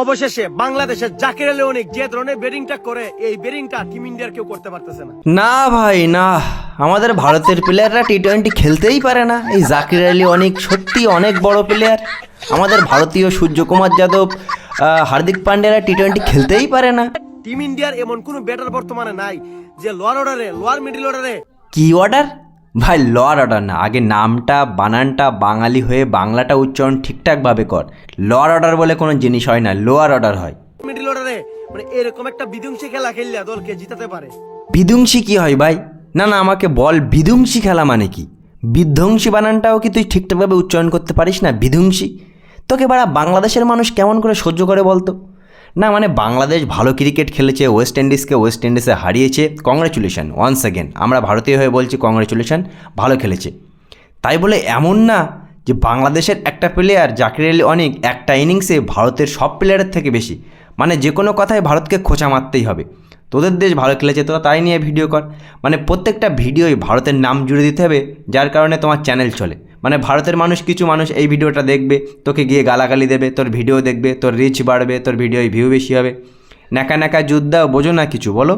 অবশেষে বাংলাদেশের জাকির আলী অনেক যে ধরনের ব্যাটিংটা করে এই ব্যাটিংটা টিম ইন্ডিয়ার কেউ করতে পারতেছে না। না ভাই না। আমাদের ভারতের প্লেয়াররা টি টোয়েন্টি খেলতেই পারে না। এই জাকির আলী অনেক সত্যি অনেক বড় প্লেয়ার আমাদের ভারতীয় সূর্যকুমার যাদব হার্দিক পান্ডেরা টি টোয়েন্টি খেলতেই পারে না। টিম ইন্ডিয়ার এমন কোনো ব্যাটার বর্তমানে নাই যে লোয়ার অর্ডারে লোয়ার মিডিল অর্ডারে কি অর্ডার ভাই লর অর্ডার না। আগে নামটা বানানটা বাঙালি হয়ে বাংলাটা উচ্চারণ ঠিকঠাকভাবে কর। লর অর্ডার বলে কোনো জিনিস হয় না লোয়ার অর্ডার হয়। মিডিল অর্ডারে? মানে এরকম একটা বিধ্বংসী খেলা খেললে দলকে জিতাতে পারে। বিধ্বংসী কি হয় ভাই? না না আমাকে বল বিধ্বংসী খেলা মানে কি? বিধ্বংসী বানানটাও কি তুই ঠিকঠাকভাবে উচ্চারণ করতে পারিস না বিধ্বংসী? তোকে বাড়া বাংলাদেশের মানুষ কেমন করে সহ্য করে বলতো? না মানে বাংলাদেশ ভালো ক্রিকেট খেলেছে ওয়েস্ট ইন্ডিজকে ওয়েস্ট ইন্ডিজে হারিয়েছে কংগ্রেচুলেশন ওয়ান্স অ্যাগেন আমরা ভারতীয় হয়ে বলছি কংগ্রেচুলেশন ভালো খেলেছে। তাই বলে এমন না যে বাংলাদেশের একটা প্লেয়ার জাকির আলী অনেক, একটা ইনিংসে ভারতের সব প্লেয়ারের থেকে বেশি। মানে যে কোনো কথায় ভারতকে খোঁচা মারতেই হবে। তোদের দেশ ভালো খেলেছে, তোরা তাই নিয়ে ভিডিও কর। মানে প্রত্যেকটা ভিডিওই ভারতের নাম জুড়ে দিতে হবে, যার কারণে তোমার চ্যানেল চলে। মানে ভারতের মানুষ কিছু মানুষ এই ভিডিওটা দেখবে তোকে গিয়ে গালাগালি দেবে তোর ভিডিও দেখবে তোর রিচ বাড়বে তোর ভিডিওয় ভিউ বেশি হবে। ন্যাকা ন্যাকা যুদ্ধ বোঝো না কিছু বলো।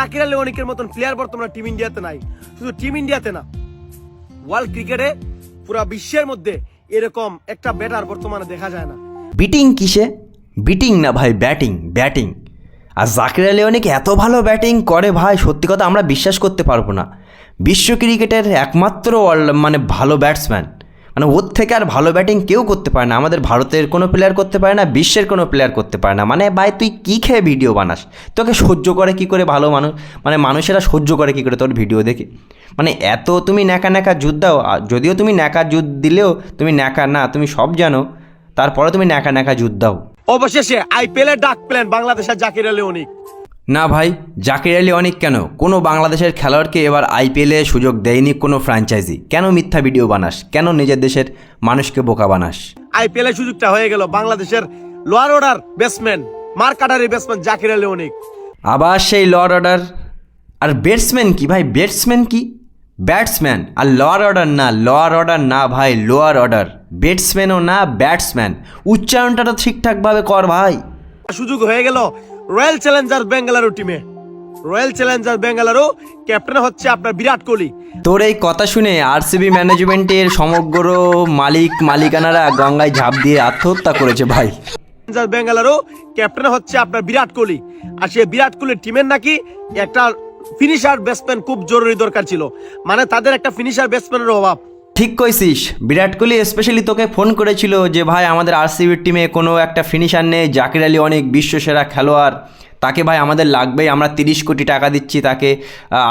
জাকির আলী অনেকের মতন প্লেয়ার বর্তমানে টিম ইন্ডিয়াতে নাই শুধু টিম ইন্ডিয়াতে না। ওয়ার্ল্ড ক্রিকেটে পুরা বিশ্বের মধ্যে এরকম একটা ব্যাটার বর্তমানে দেখা যায় না। বিটিং কিসে? বিটিং না ভাই ব্যাটিং ব্যাটিং আর জাকির আলী অনেক এত ভালো ব্যাটিং করে ভাই সত্যি কথা আমরা বিশ্বাস করতে পারব না। বিশ্ব ক্রিকেটের একমাত্র মানে ভালো ব্যাটসম্যান মানে ওর থেকে আর ভালো ব্যাটিং কেউ করতে পারে না। আমাদের ভারতের কোনো প্লেয়ার করতে পারে না, বিশ্বের কোনো প্লেয়ার করতে পারে না। মানে ভাই, তুই কী খেয়ে ভিডিও বানাস? তোকে সহ্য করে কি করে ভালো মানুষ মানে মানুষেরা সহ্য করে কি করে তোর ভিডিও দেখে? মানে এত তুমি ন্যাকা ন্যাকা যুদ্ধ দাও যদিও তুমি ন্যাকা যুদ্ধ দিলেও তুমি ন্যাকা না, তুমি সব জানো। তারপরে তুমি ন্যাকা ন্যাকা যুদ্ধ দাও। অবশেষে আইপিএল এর ডাক পেলেন বাংলাদেশের জাকির আলী অনিক না ভাই জাকির আলী অনেক কেন? কোনো বাংলাদেশের খেলোয়াড়কে এবার আইপিএলে সুযোগ দেয়নি কোনো ফ্র্যাঞ্চাইজি। কেন মিথ্যা ভিডিও বানাস? কেন নিজের দেশের মানুষকে বোকা বানাস? আইপিএল সুযোগটা হয়ে গেল বাংলাদেশের লোয়ার অর্ডার ব্যাটসম্যান মার কাটারি ব্যাটসম্যান জাকির আলী অনেক। আবার সেই লর্ড অর্ডার আর ব্যাটসম্যান কি ভাই? ব্যাটসম্যান কি? ব্যাটসম্যান আর লোয়ার অর্ডার না লোয়ার অর্ডার না ভাই লোয়ার অর্ডার ব্যাটসম্যানও না ব্যাটসম্যান উচ্চারণটা তো ঠিকঠাকভাবে কর ভাই। সুযোগ হয়ে গেল রয়্যাল চ্যালেঞ্জার্স বেঙ্গালুরু টিমে রয়্যাল চ্যালেঞ্জার্স বেঙ্গালুরু ক্যাপ্টেন হচ্ছে আপনার বিরাট কোহলি। তোর এই কথা শুনে আরসিবি ম্যানেজমেন্টের সমগ্র মালিক মালিকানারা গঙ্গায় ঝাঁপ দিয়ে আত্মহত্যা করেছে ভাই। বেঙ্গালুরু ক্যাপ্টেন হচ্ছে আপনার বিরাট কোহলি। আর সে বিরাট কোহলির টিমের নাকি একটা ফিনিশার ব্যাটসম্যান খুব জরুরি দরকার ছিল। মানে তাদের একটা ফিনিশার ব্যাটসম্যানের অভাব। ঠিক কইছিস। বিরাট কোহলি স্পেশালি তোকে ফোন করেছিল যে, ভাই, আমাদের আরসিবির টিমে কোনো একটা ফিনিশার নেই। জাকির আলী অনেক বিশ্বসেরা খেলোয়াড়। তাকে ভাই আমাদের লাগবেই। আমরা তিরিশ কোটি টাকা দিচ্ছি তাকে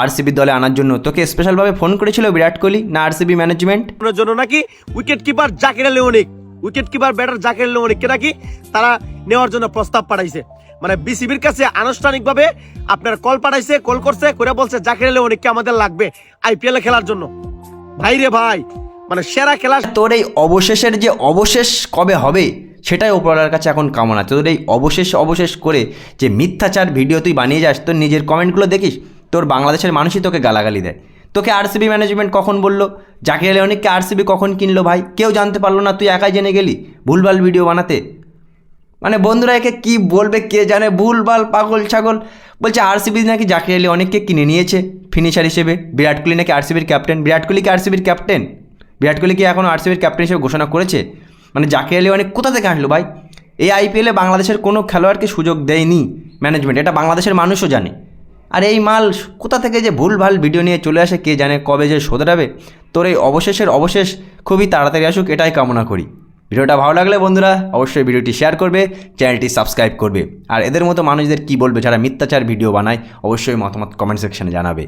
আরসিবির দলে আনার জন্য। তোকে স্পেশালভাবে ফোন করেছিল বিরাট কোহলি না আরসিবি ম্যানেজমেন্ট জন্য নাকি wicket keeper Zakir Ali Anik? Wicket keeper batter Zakir Ali অনিককে নাকি? তারা নেওয়ার জন্য প্রস্তাব পাঠাইছে। মানে বিসিবির কাছে আনুষ্ঠানিকভাবে আপনার কল পাঠাইছে কল করছে করে বলছে, জাকির আলী অনিককে আমাদের লাগবে আইপিএল খেলার জন্য। ভাই রে ভাই মানে সেরা খেলা তোর এই অবশেষের যে অবশেষ কবে হবে, সেটাই ওপরওয়ালার কাছে এখন কামনা। তোর এই অবশেষ অবশেষ করে যে মিথ্যাচার ভিডিও তুই বানিয়ে যাস, তোর নিজের কমেন্টগুলো দেখিস, তোর বাংলাদেশের মানুষই তোকে গালাগালি দেয়। তোকে আরসিবি ম্যানেজমেন্ট কখন বলল? জাকির আলী অনেককে আরসিবি কখন কিনলো ভাই? কেউ জানতে পারল না, তুই একাই জেনে গেলি? ভুলভাল ভিডিও বানাতে। মানে বন্ধুরা একে কি বলবে, কে জানে ভুলভাল পাগল, ছাগল। বলছে আরসিবি নাকি জাকির আলী অনেককে কিনে নিয়েছে ফিনিশার হিসেবে। বিরাট কোহলি নাকি আরসিবির ক্যাপ্টেন বিরাট কোহলি কি আরসিবির ক্যাপ্টেন বিরাট কোহলি কি এখন আরসিবির ক্যাপ্টেন হিসেবে ঘোষণা করেছে? মানে জাকির আলী অনেক কোথা থেকে আসলো ভাই? এই আইপিএলে বাংলাদেশের কোনো খেলোয়াড়কে সুযোগ দেয়নি ম্যানেজমেন্ট এটা বাংলাদেশের মানুষও জানে। আর এই মাল কোথা থেকে যে ভুলভাল ভিডিও নিয়ে চলে আসে, কে জানে কবে যে শোধরাবে? তোর এই অবশেষের অবশেষ খুবই তাড়াতাড়ি আসুক, এটাই কামনা করি। ভিডিওটা ভালো লাগলে বন্ধুরা অবশ্যই ভিডিওটি শেয়ার করবে চ্যানেলটি সাবস্ক্রাইব করবে। আর এদের মতো মানুষদের কি বলবে যারা মিথ্যাচার ভিডিও বানায়, অবশ্যই মতামত কমেন্ট সেকশনে জানাবে।